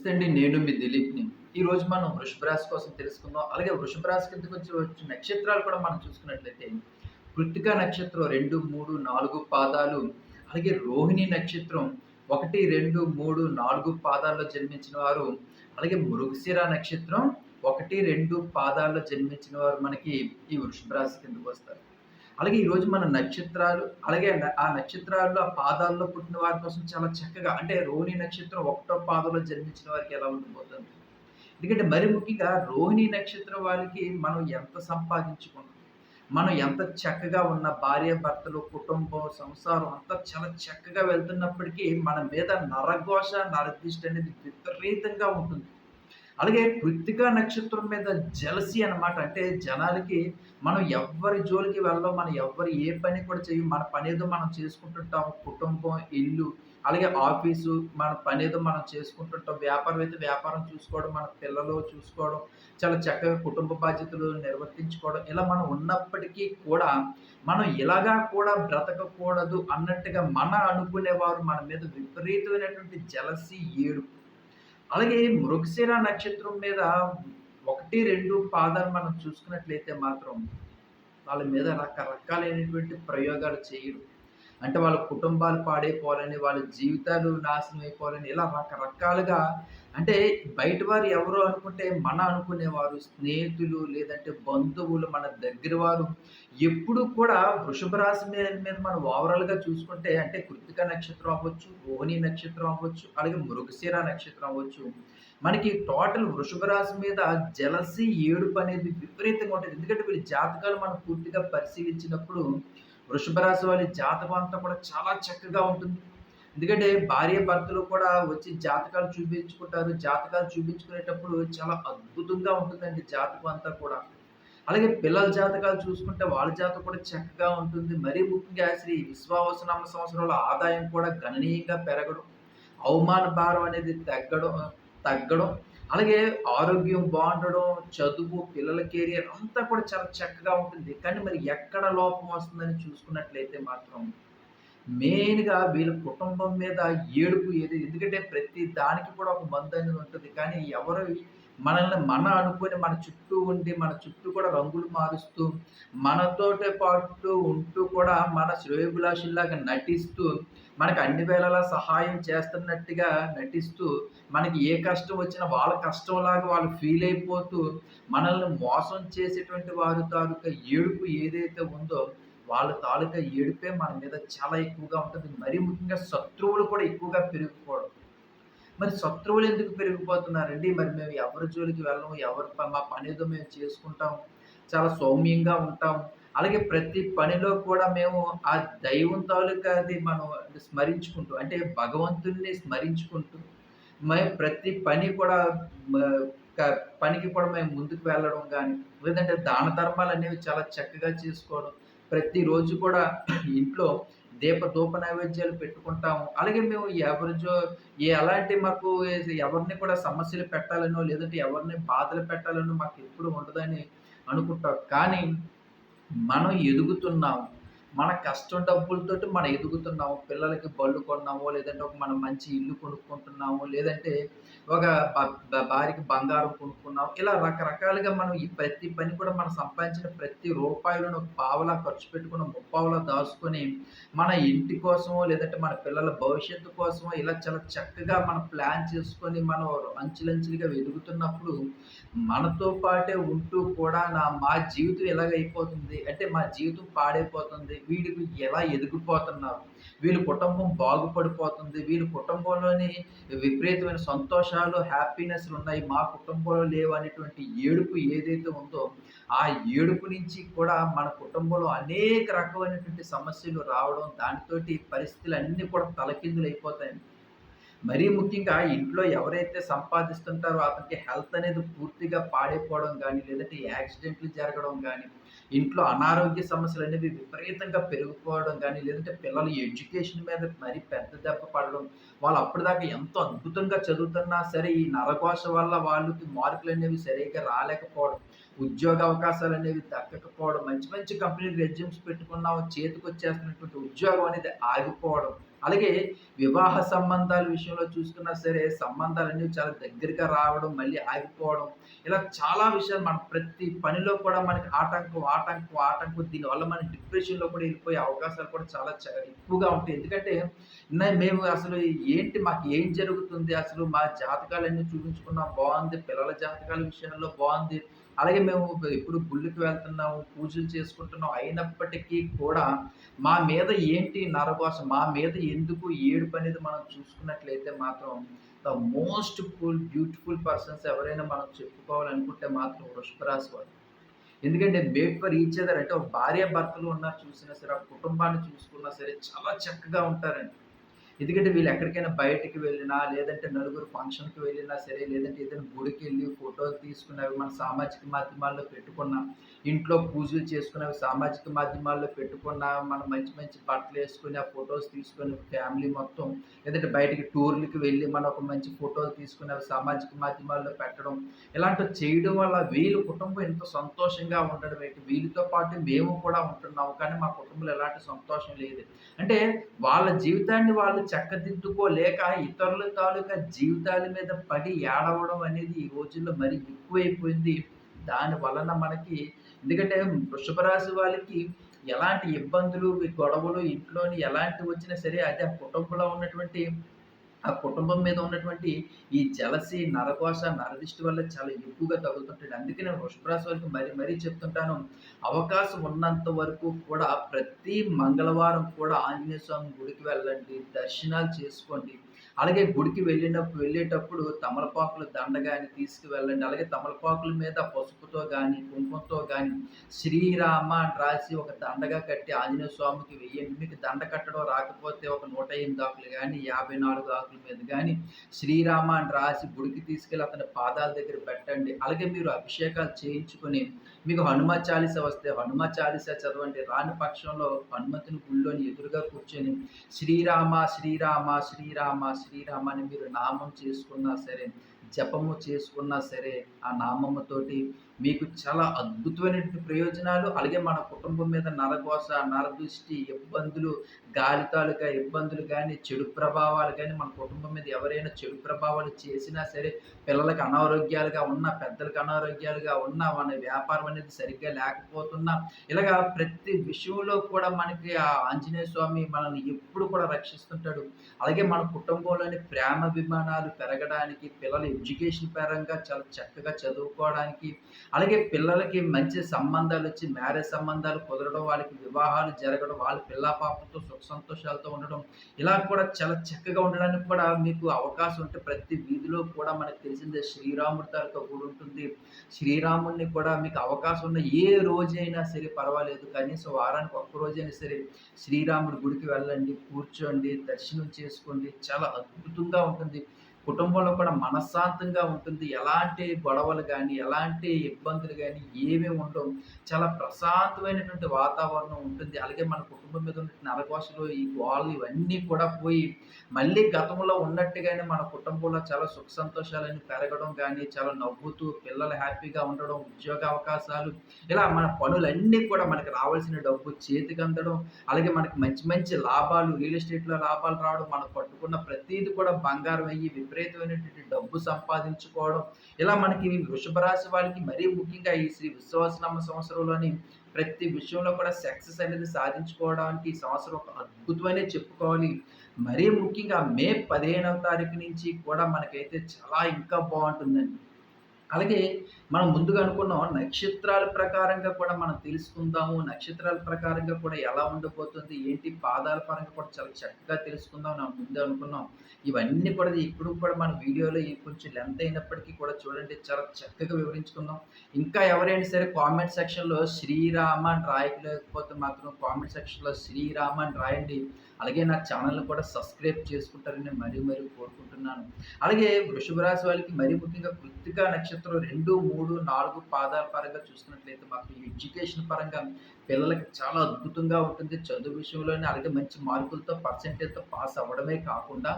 నమస్తే అండి నేను మీ దిలీప్ని. ఈ రోజు మనం వృషభ రాశి కోసం తెలుసుకుందాం. అలాగే వృషభ రాశి కిందకి వచ్చి వచ్చే నక్షత్రాలు కూడా మనం చూసుకున్నట్లయితే కృతిక నక్షత్రం రెండు మూడు నాలుగు పాదాలు అలాగే రోహిణి నక్షత్రం ఒకటి రెండు మూడు నాలుగు పాదాల్లో జన్మించిన వారు అలాగే మృగశిర నక్షత్రం ఒకటి రెండు పాదాల్లో జన్మించిన వారు మనకి ఈ వృషభ రాశి కిందకు వస్తారు. అలాగే ఈరోజు మన నక్షత్రాలు అలాగే న- ఆ నక్షత్రాల్లో ఆ పాదాల్లో పుట్టిన వారి కోసం చాలా చక్కగా అంటే రోహిణి నక్షత్రం ఒకటో పాదంలో జన్మించిన వారికి ఎలా ఉండిపోతుంది ఎందుకంటే మరి ముఖ్యంగా రోహిణి నక్షత్రం వారికి మనం ఎంత సంపాదించుకున్నాం మనం ఎంత చక్కగా ఉన్న భార్య భర్తలు కుటుంబం సంసారం అంతా చాలా చక్కగా వెళ్తున్నప్పటికీ మన మీద నరఘోష నరదిష్టి అనేది విపరీతంగా ఉంటుంది. అలాగే కృత్తికా నక్షత్రం మీద జలసి అన్నమాట. అంటే జనాలకి మనం ఎవ్వరి జోలికి వెళ్ళడం మనం ఎవ్వరు ఏ పని కూడా చేయం మన పని ఏదో మనం చేసుకుంటుంటాం కుటుంబం ఇల్లు అలాగే ఆఫీసు మన పని ఏదో మనం చేసుకుంటుంటాం వ్యాపారం అయితే వ్యాపారం చూసుకోవడం మన పిల్లలు చూసుకోవడం చాలా చక్కగా కుటుంబ బాధ్యతలు నిర్వర్తించుకోవడం ఇలా మనం ఉన్నప్పటికీ కూడా మనం ఇలాగా కూడా బ్రతకకూడదు అన్నట్టుగా మన అనుకునేవారు మన మీద విపరీతమైనటువంటి జలసి ఏడు అలాగే మృగశిర నక్షత్రం మీద ఒకటి రెండు పాదాలు మనం చూసుకున్నట్లయితే మాత్రం వాళ్ళ మీద రకరకాలైనటువంటి ప్రయోగాలు చేయడం అంటే వాళ్ళ కుటుంబాలు పాడైపోవాలని వాళ్ళ జీవితాలు నాశనం అయిపోవాలని ఇలా రకరకాలుగా అంటే బయట వారు ఎవరు అనుకుంటే మన అనుకునేవారు స్నేహితులు లేదంటే బంధువులు మన దగ్గర వారు ఎప్పుడు కూడా వృషభ రాశి మీద మీద మనం ఓవరాల్గా చూసుకుంటే అంటే కృతిక నక్షత్రం అవ్వచ్చు రోహిణి నక్షత్రం అవ్వచ్చు అలాగే మృగశిర నక్షత్రం అవ్వచ్చు. మనకి టోటల్ వృషభ రాశి మీద జలసి ఏడుపు అనేది విపరీతంగా ఉంటుంది. ఎందుకంటే వీళ్ళ జాతకాలు మనం పూర్తిగా పరిశీలించినప్పుడు వృషభ రాశి వాళ్ళ జాతకం అంతా కూడా చాలా చక్కగా ఉంటుంది. ఎందుకంటే భార్య భర్తలు కూడా వచ్చి జాతకాలు చూపించుకుంటారు. జాతకాలు చూపించుకునేటప్పుడు చాలా అద్భుతంగా ఉంటుందండి జాతకం అంతా కూడా. అలాగే పిల్లల జాతకాలు చూసుకుంటే వాళ్ళ జాతకం కూడా చక్కగా ఉంటుంది. మరీ ముఖ్యంగా శ్రీ విశ్వావసనామ సంవత్సరంలో ఆదాయం కూడా గణనీయంగా పెరగడం అవమాన భారం అనేది తగ్గడం తగ్గడం అలాగే ఆరోగ్యం బాగుండడం చదువు పిల్లల కెరియర్ అంతా కూడా చాలా చక్కగా ఉంటుంది. కానీ మరి ఎక్కడ లోపం వస్తుందని చూసుకున్నట్లయితే మాత్రం మెయిన్గా వీళ్ళ కుటుంబం మీద ఏడుపు ఏది? ఎందుకంటే ప్రతి దానికి కూడా ఒక మందు అనేది ఉంటుంది. కానీ ఎవరు మనల్ని మన అనుకుని మన చుట్టూ ఉండి మన చుట్టూ కూడా రంగులు మారుస్తూ మనతోటే పాటు ఉంటూ కూడా మన శ్రేయోభిలాషుల్లాగా నటిస్తూ మనకు అన్ని వేళలా సహాయం చేస్తున్నట్టుగా నటిస్తూ మనకి ఏ కష్టం వచ్చినా వాళ్ళ కష్టంలాగా వాళ్ళు ఫీల్ అయిపోతూ మనల్ని మోసం చేసేటువంటి వారు తాలూకా ఏడుపు ఏదైతే ఉందో వాళ్ళ తాలూకా ఏడుపే మన మీద చాలా ఎక్కువగా ఉంటుంది. మరీ ముఖ్యంగా శత్రువులు కూడా ఎక్కువగా పెరిగిపోవడం. మరి శత్రువులు ఎందుకు పెరిగిపోతున్నారండి? మరి మేము ఎవరి జోలికి వెళ్ళము? ఎవరి మా పని ఏదో మేము చేసుకుంటాం చాలా సౌమ్యంగా ఉంటాం అలాగే ప్రతి పనిలో కూడా మేము ఆ దైవం తాలూకా అది మనం స్మరించుకుంటూ అంటే భగవంతుడిని స్మరించుకుంటూ మేము ప్రతి పని కూడా పనికి కూడా మేము ముందుకు వెళ్ళడం కానీ లేదంటే దాన ధర్మాలు అనేవి చాలా చక్కగా చేసుకోవడం ప్రతిరోజు కూడా ఇంట్లో దీప ధూప నైవేద్యాలు పెట్టుకుంటాము. అలాగే మేము ఎవరి ఎలాంటి మాకు ఎవరిని కూడా సమస్యలు పెట్టాలనో లేదంటే ఎవరిని బాధలు పెట్టాలనో మాకు ఎప్పుడు ఉండదని అనుకుంటాం. కానీ మనం ఎదుగుతున్నాము మన కష్టం డబ్బులతోటి మనం ఎదుగుతున్నాము పిల్లలకి బళ్ళు కొన్నామో లేదంటే ఒక మనం మంచి ఇల్లు కొనుక్కుంటున్నాము లేదంటే ఒక బ- భార్యకి బంగారం కొనుక్కున్నాము ఇలా రకరకాలుగా మనం ఈ ప్రతి పని కూడా మనం సంపాదించిన ప్రతి రూపాయలను పావులా పావలా ఖర్చు పెట్టుకుని ముప్పావలా దాచుకొని మన ఇంటి కోసమో లేదంటే మన పిల్లల భవిష్యత్తు కోసమో ఇలా చాలా చక్కగా మనం ప్లాన్ చేసుకొని మనం అంచులంచులుగా ఎదుగుతున్నప్పుడు మనతో పాటే ఉంటూ కూడా నా మా జీవితం ఎలాగ అయిపోతుంది అంటే మా జీవితం పాడైపోతుంది. వీడికి ఎలా ఎదిగిపోతున్నారు? వీళ్ళ కుటుంబం బాగుపడిపోతుంది. వీళ్ళ కుటుంబంలోని విపరీతమైన సంతోషాలు హ్యాపీనెస్ ఉన్నాయి. మా కుటుంబంలో లేవు అనేటువంటి ఏడుపు ఏదైతే ఉందో ఆ ఏడుపు నుంచి కూడా మన కుటుంబంలో అనేక రకమైనటువంటి సమస్యలు రావడం దానితోటి పరిస్థితులు అన్నీ కూడా తలకిందులు అయిపోతాయి మరీ ముఖ్యంగా ఇంట్లో ఎవరైతే సంపాదిస్తుంటారో అతనికి హెల్త్ అనేది పూర్తిగా పాడైపోవడం కానీ లేదంటే యాక్సిడెంట్లు జరగడం కానీ ఇంట్లో అనారోగ్య సమస్యలు అనేవి విపరీతంగా పెరిగిపోవడం కానీ లేదంటే పిల్లల ఎడ్యుకేషన్ మీద మరీ పెద్ద దెబ్బ పడడం వాళ్ళు అప్పటిదాకా ఎంతో అద్భుతంగా చదువుతున్నా సరే ఈ నరకోశ వల్ల వాళ్ళకి మార్కులు అనేవి సరిగ్గా రాలేకపోవడం ఉద్యోగ అవకాశాలు అనేవి దక్కకపోవడం మంచి మంచి కంపెనీలు రెజ్యూమ్స్ పెట్టుకున్నాము చేతికి వచ్చేస్తున్నటువంటి ఉద్యోగం అనేది ఆగిపోవడం అలాగే వివాహ సంబంధాల విషయంలో చూసుకున్నా సరే సంబంధాలన్నీ చాలా దగ్గరగా రావడం మళ్ళీ ఆగిపోవడం ఇలా చాలా విషయాలు మన ప్రతి పనిలో కూడా మనకి ఆటంకం ఆటంకం ఆటంకం దీనివల్ల మన డిప్రెషన్లో కూడా వెళ్ళిపోయే అవకాశాలు కూడా చాలా ఎక్కువగా ఉంటాయి. ఎందుకంటే మేము అసలు ఏంటి మాకు ఏం జరుగుతుంది? అసలు మా జాతకాలన్నీ చూపించుకున్నా. బాగుంది. పిల్లల జాతకాల విషయంలో బాగుంది. అలాగే మేము ఇప్పుడు గుళ్ళకి వెళ్తున్నాము పూజలు చేసుకుంటున్నాం అయినప్పటికీ కూడా మా మీద ఏంటి నరఘోష మా మీద ఎందుకు ఏడుపు అనేది మనం చూసుకున్నట్లయితే మాత్రం the most full beautiful persons ఎవరైనా మనం చెప్పుకోవాలనుకుంటే మాత్రం వృషభ రాశి వారు. ఎందుకంటే బేట్ ఫర్ ఈచ్ అదర్ అంటే ఒక భార్య భర్తలు ఉన్నారు చూసినా సరే ఆ కుటుంబాన్ని చూసుకున్నా సరే చాలా చక్కగా ఉంటారండి. ఎందుకంటే వీళ్ళు ఎక్కడికైనా బయటికి వెళ్ళినా లేదంటే నలుగురు ఫంక్షన్కి వెళ్ళినా సరే లేదంటే ఏదైనా గుడికి వెళ్ళి ఫోటోలు తీసుకున్నవి మన సామాజిక మాధ్యమాల్లో పెట్టుకున్న ఇంట్లో పూజలు చేసుకున్నవి సామాజిక మాధ్యమాల్లో పెట్టుకున్న మనం మంచి మంచి బట్టలు వేసుకుని ఆ ఫొటోస్ తీసుకొని ఫ్యామిలీ మొత్తం లేదంటే బయటికి టూర్లకి వెళ్ళి మనం ఒక మంచి ఫోటోలు తీసుకుని సామాజిక మాధ్యమాల్లో పెట్టడం ఇలాంటివి చేయడం వల్ల వీళ్ళ కుటుంబం ఎంతో సంతోషంగా ఉండడం ఏంటి? వీళ్ళతో పాటు మేము కూడా ఉంటున్నాము కానీ మా కుటుంబంలో ఎలాంటి సంతోషం లేదు. అంటే వాళ్ళ జీవితాన్ని వాళ్ళు చక్కదిద్దుకోలేక ఇతరుల తాలూకా జీవితాల మీద పడి ఏడవడం అనేది ఈ రోజుల్లో మరి ఎక్కువైపోయింది. దాని వలన మనకి ఎందుకంటే వృషభ రాశి వాళ్ళకి ఎలాంటి ఇబ్బందులు గొడవలు ఇంట్లోని ఎలాంటి వచ్చినా సరే అది ఆ కుటుంబంలో ఉన్నటువంటి ఆ కుటుంబం మీద ఉన్నటువంటి ఈ జలసి నరకోశ నరదిష్టి వల్ల చాలా ఎక్కువగా తగులుతుంటాడు అందుకే నేను వృషభరాశి వరకు మరీ మరీ చెప్తుంటాను. అవకాశం ఉన్నంత వరకు కూడా ప్రతి మంగళవారం కూడా ఆంజనేయ స్వామి గుడికి వెళ్ళండి. దర్శనాలు చేసుకోండి. అలాగే గుడికి వెళ్ళినప్పుడు వెళ్ళేటప్పుడు తమలపాకులు దండ కానీ తీసుకువెళ్ళండి. అలాగే తమలపాకుల మీద పసుపుతో కానీ కుంకుమతో కానీ శ్రీరామ అని రాసి ఒక దండగా కట్టి ఆంజనేయ స్వామికి వెయ్యండి. మీకు దండ కట్టడం రాకపోతే ఒక నూట ఎనిమిది ఆకులు కానీ యాభై నాలుగు ఆకుల మీద కానీ శ్రీరామ అని రాసి గుడికి తీసుకెళ్ళి అతని పాదాల దగ్గర పెట్టండి. అలాగే మీరు అభిషేకాలు చేయించుకొని మీకు హనుమ చాలీస వస్తే హనుమ చాలీస చదవండి. రాని పక్షంలో హనుమంతుని గుళ్ళోని ఎదురుగా కూర్చొని శ్రీరామ శ్రీరామ శ్రీరామ శ్రీ శ్రీరామ అని మీరు నామం చేసుకున్నా సరే జపము చేసుకున్నా సరే ఆ నామముతోటి మీకు చాలా అద్భుతమైనటువంటి ప్రయోజనాలు. అలాగే మన కుటుంబం మీద నరకోస నరదృష్టి ఇబ్బందులు గాలి తాలూకా ఇబ్బందులు కానీ చెడు ప్రభావాలు కానీ మన కుటుంబం మీద ఎవరైనా చెడు ప్రభావాలు చేసినా సరే పిల్లలకు అనారోగ్యాలుగా ఉన్నా పెద్దలకు అనారోగ్యాలుగా ఉన్నా మన వ్యాపారం అనేది సరిగ్గా లేకపోతున్నా ఇలాగా ప్రతి విషయంలో కూడా మనకి ఆ ఆంజనేయ స్వామి మనల్ని ఎప్పుడు కూడా రక్షిస్తుంటాడు. అలాగే మన కుటుంబంలోని ప్రేమ అభిమానాలు పెరగడానికి పిల్లల ఎడ్యుకేషన్ పరంగా చాలా చక్కగా చదువుకోవడానికి అలాగే పిల్లలకి మంచి సంబంధాలు వచ్చి మ్యారేజ్ సంబంధాలు కుదరడం వాళ్ళకి వివాహాలు జరగడం వాళ్ళ పిల్ల పాపతో సుఖ సంతోషాలతో ఉండడం ఇలా కూడా చాలా చక్కగా ఉండడానికి కూడా మీకు అవకాశం ఉంటే ప్రతి వీధిలో కూడా మనకు తెలిసిందే శ్రీరాముడి తాలూకా గుడి ఉంటుంది. శ్రీరాముడిని కూడా మీకు అవకాశం ఉన్న ఏ రోజైనా సరే పర్వాలేదు. కనీసం వారానికి ఒక్క రోజైనా సరే శ్రీరాముడి గుడికి వెళ్ళండి కూర్చోండి దర్శనం చేసుకోండి. చాలా అద్భుతంగా ఉంటుంది. కుటుంబంలో కూడా మనశ్శాంతంగా ఉంటుంది. ఎలాంటి గొడవలు కానీ ఎలాంటి ఇబ్బందులు కానీ ఏమీ ఉండవు. చాలా ప్రశాంతమైనటువంటి వాతావరణం ఉంటుంది. అలాగే మన కుటుంబం మీద ఉన్న నరకోశలు ఈ గోళ్ళు ఇవన్నీ కూడా పోయి మళ్ళీ గతంలో ఉన్నట్టుగానే మన కుటుంబంలో చాలా సుఖ సంతోషాలన్నీ పెరగడం కానీ చాలా నవ్వుతూ పిల్లలు హ్యాపీగా ఉండడం ఉద్యోగ అవకాశాలు ఇలా మన పనులన్నీ కూడా మనకు రావాల్సిన డబ్బు చేతికి అందడం అలాగే మనకి మంచి మంచి లాభాలు రియల్ ఎస్టేట్లో లాభాలు రావడం మనం పట్టుకున్న ప్రతిదీ కూడా బంగారం అయ్యి విపరీతమైనటువంటి డబ్బు సంపాదించుకోవడం. ఇలా మనకి వృషభ రాశి వాళ్ళకి మరీ ముఖ్యంగా ఈ శ్రీ విశ్వాసనామ సంవత్సరంలోని ప్రతి విషయంలో కూడా సక్సెస్ అనేది సాధించుకోవడానికి ఈ సంవత్సరం ఒక అద్భుతమైన చెప్పుకోవాలి. మరీ ముఖ్యంగా మే పదిహేనవ తారీఖు నుంచి కూడా మనకైతే చాలా ఇంకా బాగుంటుందండి. అలాగే మనం ముందుగా అనుకున్నాం నక్షత్రాల ప్రకారంగా కూడా మనం తెలుసుకుందాము నక్షత్రాల ప్రకారంగా కూడా ఎలా ఉండబోతుంది ఏంటి పాదాల పరంగా కూడా చాలా చక్కగా తెలుసుకుందాం మనం ముందే అనుకున్నాం. ఇవన్నీ కూడా ఇప్పుడు కూడా మన వీడియోలో కొంచెం లెంత్ అయినప్పటికీ కూడా చూడండి చాలా చక్కగా వివరించుకుందాం ఇంకా ఎవరైనా సరే కామెంట్ సెక్షన్లో శ్రీరామ అని రాయలేకపోతే మాత్రం కామెంట్ సెక్షన్లో శ్రీరామ అని రాయండి. అలాగే నా ఛానల్ని కూడా సబ్స్క్రైబ్ చేసుకుంటారని మరీ మరీ కోరుకుంటున్నాను. అలాగే వృషభ రాశి వాళ్ళకి మరీ ముఖ్యంగా కృత్తిక నక్షత్రం రెండు మూడు నాలుగు పాదాల పరంగా చూసుకున్నట్లయితే మాకు ఎడ్యుకేషన్ పరంగా పిల్లలకి చాలా అద్భుతంగా ఉంటుంది. చదువు విషయంలోనే అలాగే మంచి మార్కులతో పర్సెంటేజ్తో పాస్ అవ్వడమే కాకుండా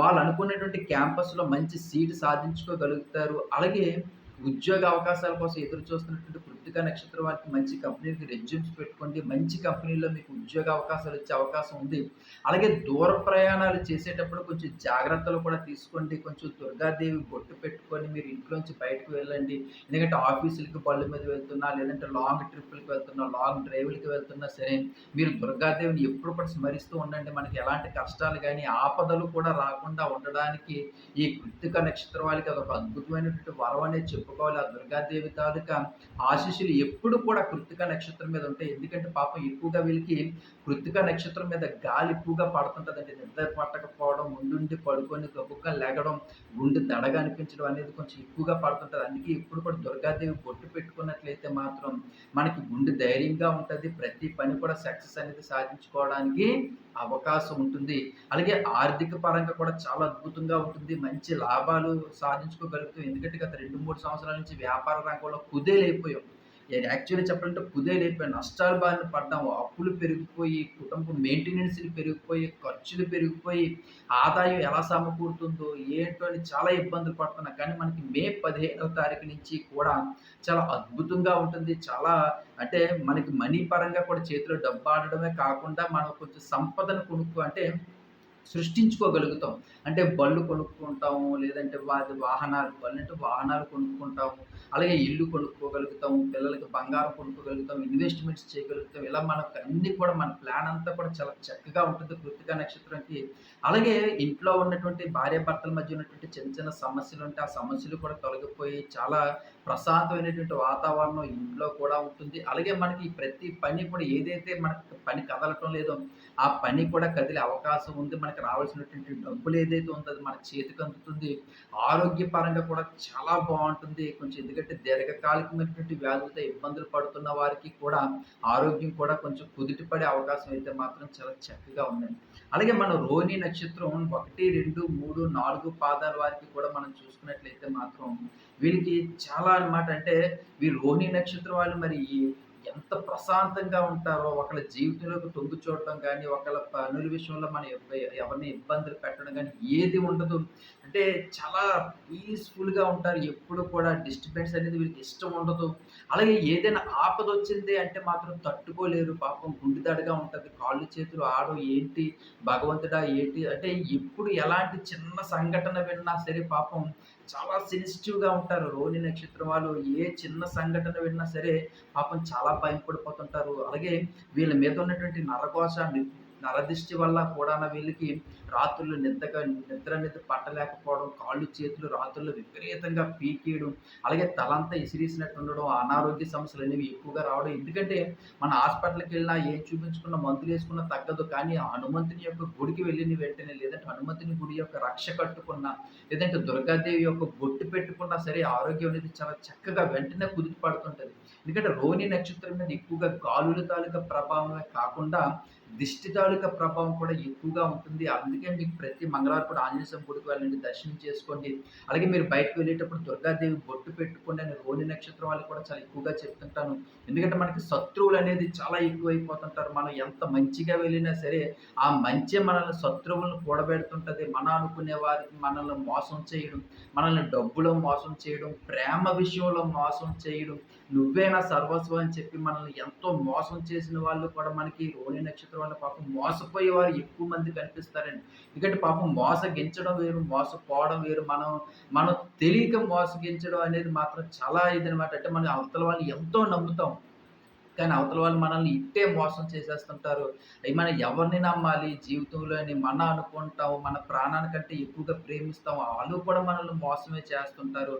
వాళ్ళు అనుకున్నటువంటి క్యాంపస్లో మంచి సీట్ సాధించుకోగలుగుతారు. అలాగే ఉద్యోగ అవకాశాల కోసం ఎదురు చూస్తున్నటువంటి కృతిక నక్షత్రం వారికి మంచి కంపెనీకి రెజ్యూమ్స్ పెట్టుకోండి. మంచి కంపెనీలో మీకు ఉద్యోగ అవకాశాలు వచ్చే అవకాశం ఉంది. అలాగే దూర ప్రయాణాలు చేసేటప్పుడు కొంచెం జాగ్రత్తలు కూడా తీసుకోండి. కొంచెం దుర్గాదేవి బొట్టు పెట్టుకొని మీరు ఇంట్లోంచి బయటకు వెళ్ళండి. ఎందుకంటే ఆఫీసులకి బళ్ళు మీద వెళ్తున్నా లేదంటే లాంగ్ ట్రిప్పులకి వెళ్తున్నా లాంగ్ డ్రైవ్లకి వెళ్తున్నా సరే మీరు దుర్గాదేవిని ఎప్పుడు కూడా స్మరిస్తూ ఉండండి. మనకి ఎలాంటి కష్టాలు కానీ ఆపదలు కూడా రాకుండా ఉండడానికి ఈ కృతిక నక్షత్రం వాళ్ళకి అదొక అద్భుతమైనటువంటి వరం అనేది చెప్పుకోవాలి ఆ దుర్గాదేవి తాలూకా ఆశీస్సులు ఎప్పుడు కూడా కృత్తిక నక్షత్రం మీద ఉంటాయి. ఎందుకంటే పాపం ఎక్కువగా వీళ్ళకి కృత్తిక నక్షత్రం మీద గాలి ఎక్కువగా పడుతుంటుందండి. నిద్ర పట్టకపోవడం ముందుండి పడుకొని గబుక్క లెగడం గుండె దడగా అనిపించడం అనేది కొంచెం ఎక్కువగా పడుతుంటుంది. అందుకే ఇప్పుడు కూడా దుర్గాదేవి బొట్టు పెట్టుకున్నట్లయితే మాత్రం మనకి గుండె ధైర్యంగా ఉంటుంది. ప్రతి పని కూడా సక్సెస్ అనేది సాధించుకోవడానికి అవకాశం ఉంటుంది. అలాగే ఆర్థిక పరంగా కూడా చాలా అద్భుతంగా ఉంటుంది. మంచి లాభాలు సాధించుకోగలుగుతాం. ఎందుకంటే గత రెండు మూడు సంవత్సరాలు నుంచి వ్యాపార రంగంలో కుదేలైపోయాం. యాక్చువల్లీ చెప్పాలంటే కుదేలైపోయి నష్టాలు బారిన పడ్డాము. అప్పులు పెరిగిపోయి కుటుంబం మెయింటెనెన్స్లు పెరిగిపోయి ఖర్చులు పెరిగిపోయి ఆదాయం ఎలా సమకూరుతుందో ఏంటో అని చాలా ఇబ్బందులు పడుతున్నాం. కానీ మనకి మే పదిహేనవ తారీఖు నుంచి కూడా చాలా అద్భుతంగా ఉంటుంది. చాలా అంటే మనకి మనీ పరంగా కూడా చేతిలో డబ్బు ఆడడమే కాకుండా మనం కొంచెం సంపదను కొనుక్కు అంటే సృష్టించుకోగలుగుతాం. అంటే బళ్ళు కొనుక్కుంటాము లేదంటే వాటి వాహనాలు బళ్ళు అంటే వాహనాలు కొనుక్కుంటాము అలాగే ఇల్లు కొనుక్కోగలుగుతాము పిల్లలకి బంగారం కొనుక్కోగలుగుతాం ఇన్వెస్ట్మెంట్స్ చేయగలుగుతాం ఇలా మనకు అన్ని కూడా మన ప్లాన్ అంతా కూడా చాలా చక్కగా ఉంటుంది కృతిక నక్షత్రంకి అలాగే ఇంట్లో ఉన్నటువంటి భార్యాభర్తల మధ్య ఉన్నటువంటి చిన్న చిన్న సమస్యలు ఉంటే ఆ సమస్యలు కూడా తొలగిపోయి చాలా ప్రశాంతమైనటువంటి వాతావరణం ఇంట్లో కూడా ఉంటుంది. అలాగే మనకి ప్రతి పని కూడా ఏదైతే మనకి పని కదలటం లేదో ఆ పని కూడా కదిలే అవకాశం ఉంది. మనకి రావాల్సినటువంటి డబ్బులు ఏదైతే ఉందో అది మన చేతికి అందుతుంది. ఆరోగ్యపరంగా కూడా చాలా బాగుంటుంది. కొంచెం ఎందుకంటే దీర్ఘకాలికమైనటువంటి వ్యాధులతో ఇబ్బందులు పడుతున్న వారికి కూడా ఆరోగ్యం కూడా కొంచెం కుదిటి పడే అవకాశం అయితే మాత్రం చాలా చక్కగా ఉందండి. అలాగే మన రోహిణి నక్షత్రం ఒకటి రెండు మూడు నాలుగు పాదాల వారికి కూడా మనం చూసుకున్నట్లయితే మాత్రం వీళ్ళకి చాలా అనమాట అంటే వీరు రోహిణి నక్షత్రం వాళ్ళు మరి ఎంత ప్రశాంతంగా ఉంటారో ఒకళ్ళ జీవితంలోకి తొంగి చూడటం కానీ ఒకళ్ళ పనుల విషయంలో మనం ఎవరిని ఇబ్బందులు పెట్టడం కానీ ఏది ఉండదు. అంటే చాలా పీస్ఫుల్గా ఉంటారు. ఎప్పుడు కూడా డిస్టర్బెన్స్ అనేది వీళ్ళకి ఇష్టం ఉండదు. అలాగే ఏదైనా ఆపద వచ్చింది అంటే మాత్రం తట్టుకోలేరు. పాపం గుండెదడగా ఉంటుంది. కాళ్ళు చేతులు ఆడో ఏంటి? భగవంతుడా ఏంటి? అంటే ఎప్పుడు ఎలాంటి చిన్న సంఘటన విన్నా సరే పాపం చాలా సెన్సిటివ్గా ఉంటారు. రోహిణి నక్షత్రం వాళ్ళు ఏ చిన్న సంఘటన విన్నా సరే పాపం చాలా భయపడిపోతుంటారు. అలాగే వీళ్ళ మీద ఉన్నటువంటి నరకోశాన్ని నరదిష్టి వల్ల కూడా వీళ్ళకి రాత్రులు నిద్రగా నిద్ర నిద్ర పట్టలేకపోవడం కాళ్ళు చేతులు రాత్రులు విపరీతంగా పీకేయడం అలాగే తలంతా ఇసిరేసినట్టు ఉండడం అనారోగ్య సమస్యలు అనేవి ఎక్కువగా రావడం. ఎందుకంటే మన హాస్పిటల్కి వెళ్ళినా ఏం చూపించుకున్న మందులు వేసుకున్నా తగ్గదు. కానీ హనుమంతుని యొక్క గుడికి వెళ్ళిన వెంటనే లేదంటే హనుమంతుని గుడి యొక్క రక్ష కట్టుకున్న లేదంటే దుర్గాదేవి యొక్క బొట్టు పెట్టుకున్నా సరే ఆరోగ్యం అనేది చాలా చక్కగా వెంటనే కుదిరి పడుతుంటుంది. ఎందుకంటే రోహిణి నక్షత్రం మీద ఎక్కువగా గాలుల తాలూకా ప్రభావమే కాకుండా దిష్టి తాలూకా ప్రభావం కూడా ఎక్కువగా ఉంటుంది. అందుకే మీకు ప్రతి మంగళవారం కూడా ఆంజనేయ స్వామి గుడికి వెళ్ళండి దర్శనం చేసుకోండి. అలాగే మీరు బయటకు వెళ్ళేటప్పుడు దుర్గాదేవి బొట్టు పెట్టుకోండి అని రోని నక్షత్రం వాళ్ళు కూడా చాలా ఎక్కువగా చెప్తుంటాను ఎందుకంటే మనకి శత్రువులు అనేది చాలా ఎక్కువైపోతుంటారు. మనం ఎంత మంచిగా వెళ్ళినా సరే ఆ మంచి మనల్ని శత్రువులను కూడబెడుతుంటుంది. మన అనుకునే వారికి మనల్ని మోసం చేయడం మనల్ని డబ్బులో మోసం చేయడం ప్రేమ విషయంలో మోసం చేయడం నువ్వే నా సర్వస్వం అని చెప్పి మనల్ని ఎంతో మోసం చేసిన వాళ్ళు కూడా మనకి రోని నక్షత్రం వల్ల పాపం మోసపోయే వారు ఎక్కువ మంది కనిపిస్తారండి. ఎందుకంటే పాపం మోసగించడం వేరు మోసపోవడం వేరు. మనం మనం తెలియక మోసగించడం అనేది మాత్రం చాలా ఇదనమాట అంటే మనం అవతల వాళ్ళని ఎంతో నమ్ముతాం. కానీ అవతల వాళ్ళు మనల్ని ఇట్టే మోసం చేసేస్తుంటారు. అవి మనం ఎవరిని నమ్మాలి? జీవితంలోని మన అనుకుంటాం మన ప్రాణానికంటే ఎక్కువగా ప్రేమిస్తాం వాళ్ళు కూడా మనల్ని మోసమే చేస్తుంటారు.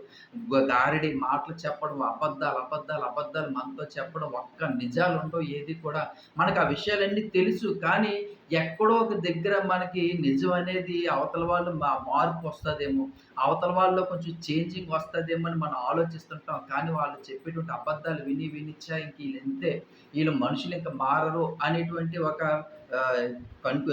గారిడి మాటలు చెప్పడం అబద్ధాలు అబద్ధాలు అబద్ధాలు మనతో చెప్పడం ఒక్క నిజాలు ఉండవు ఏది కూడా మనకు ఆ విషయాలన్నీ తెలుసు. కానీ ఎక్కడో ఒక దగ్గర మనకి నిజం అనేది అవతల వాళ్ళు మా మార్పు వస్తుందేమో అవతల వాళ్ళలో కొంచెం చేంజింగ్ వస్తుందేమో అని మనం ఆలోచిస్తుంటాం. కానీ వాళ్ళు చెప్పేటువంటి అబద్ధాలు విని వినిచ్చా ఇంక వీళ్ళు ఎంతే వీళ్ళు మనుషులు ఇంకా మారరు అనేటువంటి ఒక కనుక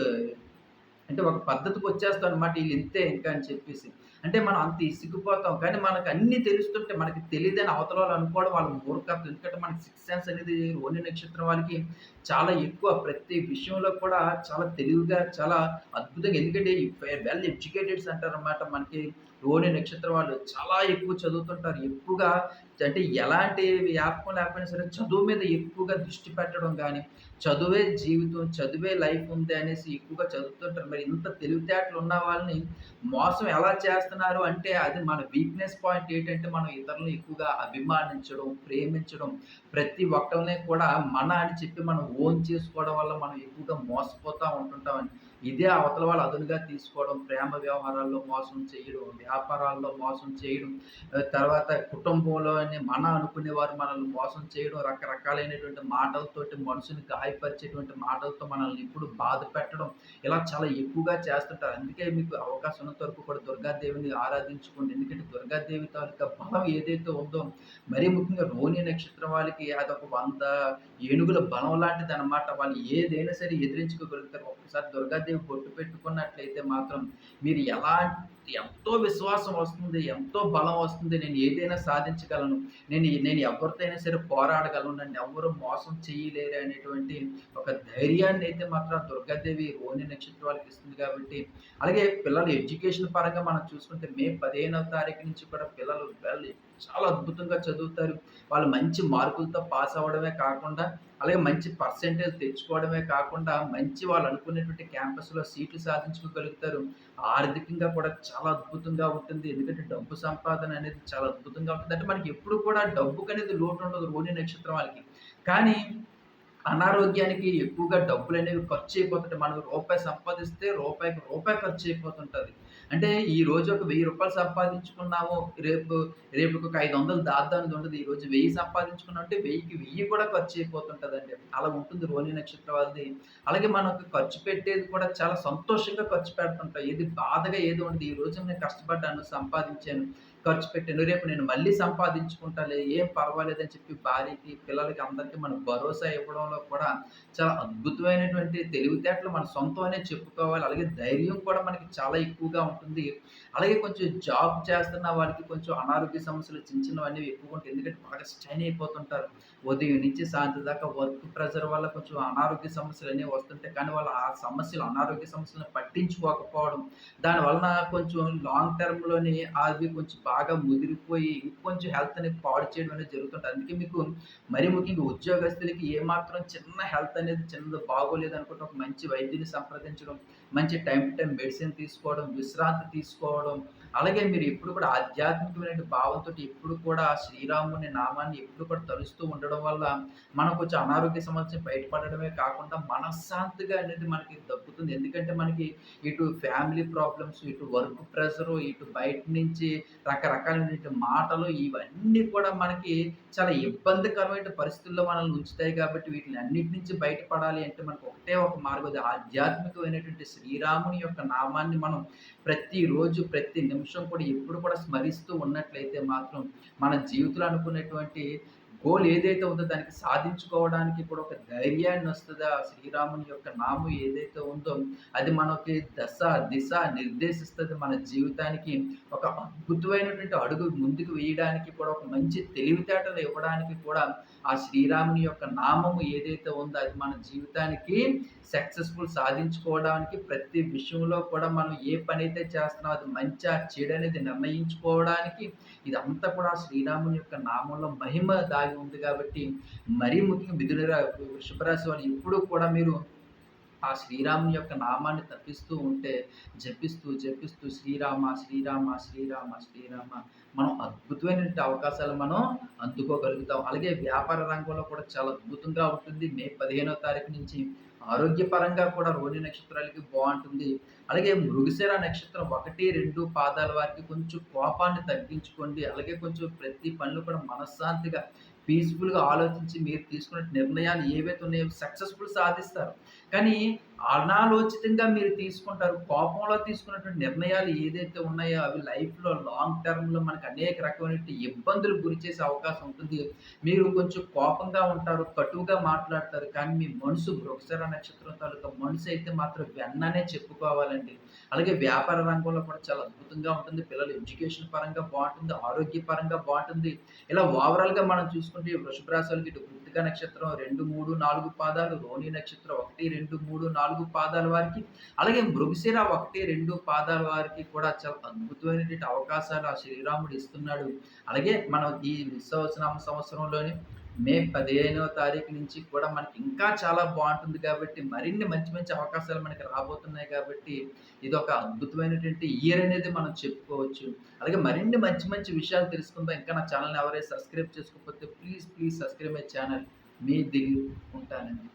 అంటే ఒక పద్ధతికి వచ్చేస్తాం అనమాట వీళ్ళు ఇంతే ఇంకా అని చెప్పేసి. అంటే మనం అంత ఇసిగిపోతాం కానీ మనకు అన్ని తెలుస్తుంటే మనకి తెలియదని అవతల అనుకోవడం వాళ్ళ మూర్ఖత్వం. ఎందుకంటే మనకి సిక్స్ సెన్స్ అనేది ఓని నక్షత్రం వాళ్ళకి చాలా ఎక్కువ. ప్రతి విషయంలో కూడా చాలా తెలివిగా చాలా అద్భుతంగా. ఎందుకంటే వెల్ ఎడ్యుకేటెడ్స్ అంటారు అనమాట మనకి. రోహిణి నక్షత్రం వాళ్ళు చాలా ఎక్కువ చదువుతుంటారు. ఎక్కువగా అంటే ఎలాంటి వ్యాపకం లేకపోయినా సరే చదువు మీద ఎక్కువగా దృష్టి పెట్టడం కానీ చదువే జీవితం, చదువే లైఫ్ ఉంది అనేసి ఎక్కువగా చదువుతుంటారు. మరి ఇంత తెలివితేటలు ఉన్న వాళ్ళని మోసం ఎలా చేస్తున్నారు అంటే అది మన వీక్‌నెస్ పాయింట్ ఏంటంటే మనం ఇతరులను ఎక్కువగా అభిమానించడం, ప్రేమించడం, ప్రతి ఒక్కరిని కూడా మన అని చెప్పి మనం ఓన్ చేసుకోవడం వల్ల మనం ఎక్కువగా మోసపోతూ ఉంటుంటామని ఇదే అవతల వాళ్ళు అదునుగా తీసుకోవడం, ప్రేమ వ్యవహారాల్లో మోసం చేయడం, వ్యాపారాల్లో మోసం చేయడం, తర్వాత కుటుంబంలోని మన అనుకునేవారు మనల్ని మోసం చేయడం, రకరకాలైనటువంటి మాటలతోటి మనసుని గాయపరిచేటువంటి మాటలతో మనల్ని ఇప్పుడు బాధ పెట్టడం, ఇలా చాలా ఎక్కువగా చేస్తుంటారు. అందుకే మీకు అవకాశం ఉన్నంత వరకు కూడా దుర్గాదేవిని ఆరాధించుకోండి. ఎందుకంటే దుర్గాదేవి తాలూకా బలం ఏదైతే ఉందో, మరీ ముఖ్యంగా రోహిణి నక్షత్రం వాళ్ళకి అదొక వంద ఏనుగుల బలం లాంటిది అనమాట వాళ్ళు ఏదైనా సరే ఎదిరించుకోగలుగుతారు. ఒకసారి దుర్గాదేవి బొట్టు పెట్టుకున్నట్లయితే మాత్రం మీరు ఎలాంటి ఎంతో విశ్వాసం వస్తుంది. ఎంతో బలం వస్తుంది. నేను ఏదైనా సాధించగలను. నేను నేను ఎవరితో అయినా సరే పోరాడగలను. నన్నెవ్వరు మోసం చేయలేరు అనేటువంటి ఒక ధైర్యాన్ని అయితే మాత్రం దుర్గాదేవి రోహిణి నక్షత్రం వాళ్ళకి ఇస్తుంది కాబట్టి, అలాగే పిల్లలు ఎడ్యుకేషన్ పరంగా మనం చూసుకుంటే మే 15వ తారీఖు నుంచి కూడా పిల్లలు వాళ్ళు చాలా అద్భుతంగా చదువుతారు. వాళ్ళు మంచి మార్కులతో పాస్ అవ్వడమే కాకుండా, అలాగే మంచి పర్సెంటేజ్ తెచ్చుకోవడమే కాకుండా, మంచి వాళ్ళు అనుకునేటువంటి క్యాంపస్‌లో సీట్లు సాధించుకోగలుగుతారు. ఆర్థికంగా కూడా చాలా అద్భుతంగా ఉంటుంది. ఎందుకంటే డబ్బు సంపాదన అనేది చాలా అద్భుతంగా ఉంటుంది. అంటే మనకి ఎప్పుడు కూడా డబ్బుకు అనేది లోటు ఉండదు రోహిణి నక్షత్రం వాళ్ళకి. కానీ అనారోగ్యానికి ఎక్కువగా డబ్బులు అనేవి ఖర్చు అయిపోతుంటాయి మనం రూపాయి సంపాదిస్తే రూపాయికి రూపాయి ఖర్చు అయిపోతుంటుంది అంటే ఈ రోజు ఒక వెయ్యి రూపాయలు సంపాదించుకున్నాము. రేపు రేపుకొక 500 దాద్దామనేది ఉండదు. ఈరోజు 1000 సంపాదించుకున్నామంటే వెయ్యికి వెయ్యి కూడా ఖర్చు అయిపోతుంటుందండి అలా ఉంటుంది రోహిణి నక్షత్రం వాళ్ళది. అలాగే మనకు ఖర్చు పెట్టేది కూడా చాలా సంతోషంగా ఖర్చు పెడుతుంటాం. ఏది బాధగా ఏది ఉండదు. రోజు నేను కష్టపడ్డాను, సంపాదించాను, ఖర్చు పెట్టాను. రేపు నేను మళ్ళీ సంపాదించుకుంటాలే ఏం పర్వాలేదని చెప్పి భార్యకి, పిల్లలకి అందరికి మనం భరోసా ఇవ్వడంలో కూడా చాలా అద్భుతమైనటువంటి తెలివితేటలు మన సొంతం అనే చెప్పుకోవాలి. అలాగే ధైర్యం కూడా మనకి చాలా ఎక్కువగా ఉంటుంది. అలాగే కొంచెం జాబ్ చేస్తున్న వారికి కొంచెం అనారోగ్య సమస్యలు చిన్న చిన్నవన్నీ ఎక్కువగా ఉంటాయి. ఎందుకంటే బాగా స్ట్రైన్ అయిపోతుంటారు. ఉదయం నుంచి సాయంత్రం దాకా వర్క్ ప్రెషర్ వల్ల కొంచెం అనారోగ్య సమస్యలు అనేవి వస్తుంటాయి. కానీ వాళ్ళు ఆ సమస్యలు అనారోగ్య సమస్యలను పట్టించుకోకపోవడం, దానివలన కొంచెం లాంగ్ టర్మ్లోనే అవి కొంచెం బాగా ముదిరిపోయి ఇంకొంచెం హెల్త్ అనేది పాడు చేయడం అనేది జరుగుతుంటుంది అందుకే మీకు మరీ ముఖ్యంగా ఉద్యోగస్తులకి ఏమాత్రం చిన్న హెల్త్ అనేది చిన్నది బాగోలేదు అనుకుంటే ఒక మంచి వైద్యుని సంప్రదించడం, మంచి టైం టు టైమ్ మెడిసిన్ తీసుకోవడం, విశ్రాంతి తీసుకోవడం, అలాగే మీరు ఎప్పుడు కూడా ఆధ్యాత్మికమైన భావంతోటి ఎప్పుడు కూడా శ్రీరాముని నామాన్ని ఎప్పుడు కూడా తలుస్తూ ఉండడం వల్ల మనకు కొంచెం అనారోగ్య సమస్య బయటపడడమే కాకుండా మనశ్శాంతిగా అనేది మనకి దక్కుతుంది. ఎందుకంటే మనకి ఇటు ఫ్యామిలీ ప్రాబ్లమ్స్, ఇటు వర్క్ ప్రెషరు, ఇటు బయట నుంచి రకరకాలైనటువంటి మాటలు ఇవన్నీ కూడా మనకి చాలా ఇబ్బందికరమైన పరిస్థితుల్లో మనల్ని ఉంచుతాయి కాబట్టి వీటిని అన్నిటి నుంచి బయటపడాలి అంటే మనకు ఒకటే ఒక మార్గం ఆధ్యాత్మికమైనటువంటి శ్రీరాముని యొక్క నామాన్ని మనం ప్రతిరోజు, ప్రతి నిమిషం కూడా ఎప్పుడు కూడా స్మరిస్తూ ఉన్నట్లయితే మాత్రం మన జీవితంలో అనుకున్నటువంటి గోల్ ఏదైతే ఉందో దానికి సాధించుకోవడానికి కూడా ఒక ధైర్యాన్నొస్తది. ఆ శ్రీరాముని యొక్క నామం ఏదైతే ఉందో అది మనకి దశ, దిశ నిర్దేశిస్తుంది మన జీవితానికి ఒక అద్భుతమైనటువంటి అడుగు ముందుకు వేయడానికి కూడా ఒక మంచి తెలివితేటలు ఇవ్వడానికి కూడా ఆ శ్రీరాముని యొక్క నామము ఏదైతే ఉందో అది మన జీవితానికి సక్సెస్‌ఫుల్ సాధించుకోవడానికి ప్రతి విషయంలో కూడా మనం ఏ పని అయితే చేస్తున్నామో అది మంచిగా చెడు అనేది నిర్ణయించుకోవడానికి ఇదంతా కూడా శ్రీరాముని యొక్క నామంలో మహిమ దాగి ఉంది కాబట్టి మరీ ముఖ్యంగా మిథున వృషభరాశి వాళ్ళు ఎప్పుడూ కూడా మీరు ఆ శ్రీరాముని యొక్క నామాన్ని తప్పిస్తూ ఉంటే జపిస్తూ, జపిస్తూ శ్రీరామ, శ్రీరామ, శ్రీరామ, శ్రీరామ మనం అద్భుతమైన అవకాశాలు మనం అందుకోగలుగుతాం. అలాగే వ్యాపార రంగంలో కూడా చాలా అద్భుతంగా ఉంటుంది. మే 15వ తారీఖు నుంచి ఆరోగ్యపరంగా కూడా రోహిణి నక్షత్రాలకి బాగుంటుంది అలాగే మృగశిర నక్షత్రం 1, 2 పాదాల వారికి కొంచెం కోపాన్ని తగ్గించుకోండి. అలాగే కొంచెం ప్రతి పనులు కూడా మనశ్శాంతిగా, పీస్‌ఫుల్‌గా ఆలోచించి మీరు తీసుకున్న నిర్ణయాలు ఏవైతే ఉన్నాయో సక్సెస్‌ఫుల్ సాధిస్తారు. కానీ అనాలోచితంగా మీరు తీసుకుంటారు. కోపంలో తీసుకున్నటువంటి నిర్ణయాలు ఏదైతే ఉన్నాయో అవి లైఫ్‌లో లాంగ్ టర్మ్‌లో మనకు అనేక రకమైనటువంటి ఇబ్బందులు గురి చేసే అవకాశం ఉంటుంది. మీరు కొంచెం కోపంగా ఉంటారు, కటువుగా మాట్లాడతారు. కానీ మీ మనసు మృగశిర నక్షత్రం తాలూకా మనసు అయితే మాత్రం వెన్ననే చెప్పుకోవాలండి. అలాగే వ్యాపార రంగంలో కూడా చాలా అద్భుతంగా ఉంటుంది పిల్లలు ఎడ్యుకేషన్ పరంగా బాగుంటుంది ఆరోగ్య పరంగా బాగుంటుంది ఇలా ఓవరాల్గా మనం చూసుకుంటే ఈ వృషభ ఇటు కృతిక నక్షత్రం రెండు మూడు నాలుగు పాదాలు రోహిణి నక్షత్రం ఒకటి రెండు మూడు నాలుగు పాదాల వారికి అలాగే మృగశిర ఒకటి రెండు పాదాల వారికి కూడా చాలా అద్భుతమైనటువంటి అవకాశాలు ఆ శ్రీరాముడు ఇస్తున్నాడు. అలాగే మనం ఈ విశ్వవసనామ సంవత్సరంలోని మే పదిహేనవ తారీఖు నుంచి కూడా మనకి ఇంకా చాలా బాగుంటుంది కాబట్టి మరిన్ని మంచి మంచి అవకాశాలు మనకి రాబోతున్నాయి కాబట్టి ఇది ఒక అద్భుతమైనటువంటి ఇయర్ అనేది మనం చెప్పుకోవచ్చు. అలాగే మరిన్ని మంచి మంచి విషయాలు తెలుసుకుందాం. ఇంకా నా ఛానల్ని ఎవరైనా సబ్స్క్రైబ్ చేసుకోకపోతే please please subscribe my channel మీ దిగి ఉంటానండి.